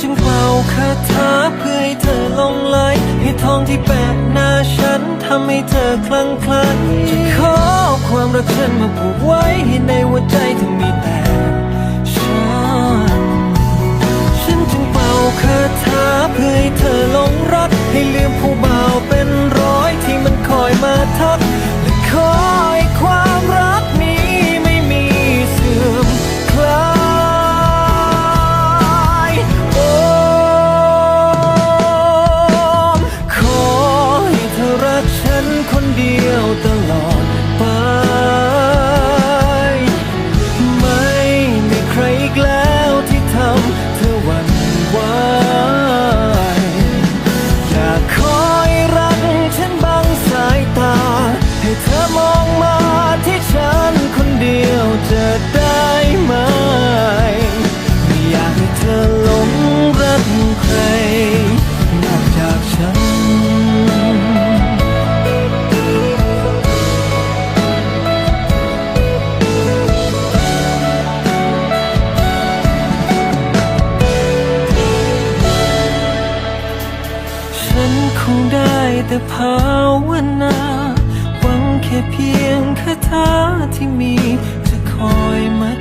จึงเป่าคาถาเพื่อให้เธอลงไหลให้ทองที่แปะหน้าฉันทำให้เธอคลั่งคล้จะขอความรักฉันมาผูกไว้ให้ในหัวใจเธอมีแต่ฉัน ฉันจึงเป่าคาถาเพื่อให้เธอ แต่ภาวนา หวังแค่เพียงคาถาที่มีจะคอยมัด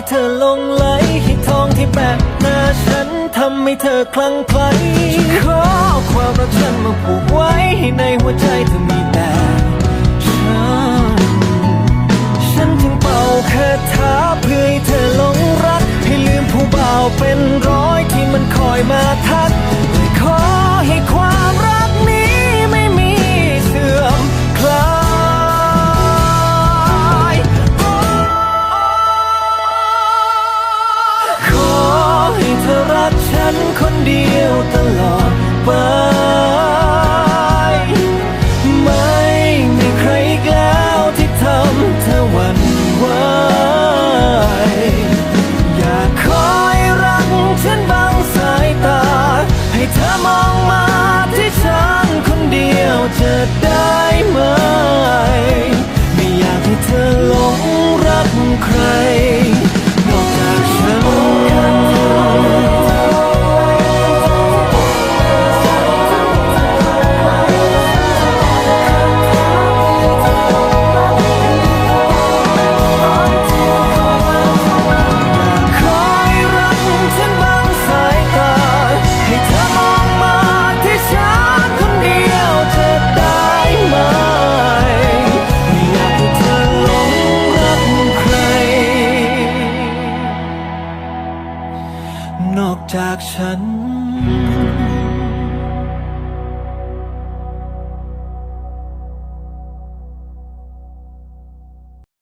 เพื่อให้เธอลงไหลให้ทองที่แปะหน้าฉันทำให้เธอคลั่งไคล้ขอความรักฉันมาผูกไว้ให้ในหัวใจเธอมีแต่ฉันฉันจึงเป่าคาถาเพื่อให้เธอหลงรัก ให้ลืมผู้บ่าวเป็นร้อยที่มันคอยมาทัก ยว จากฉัน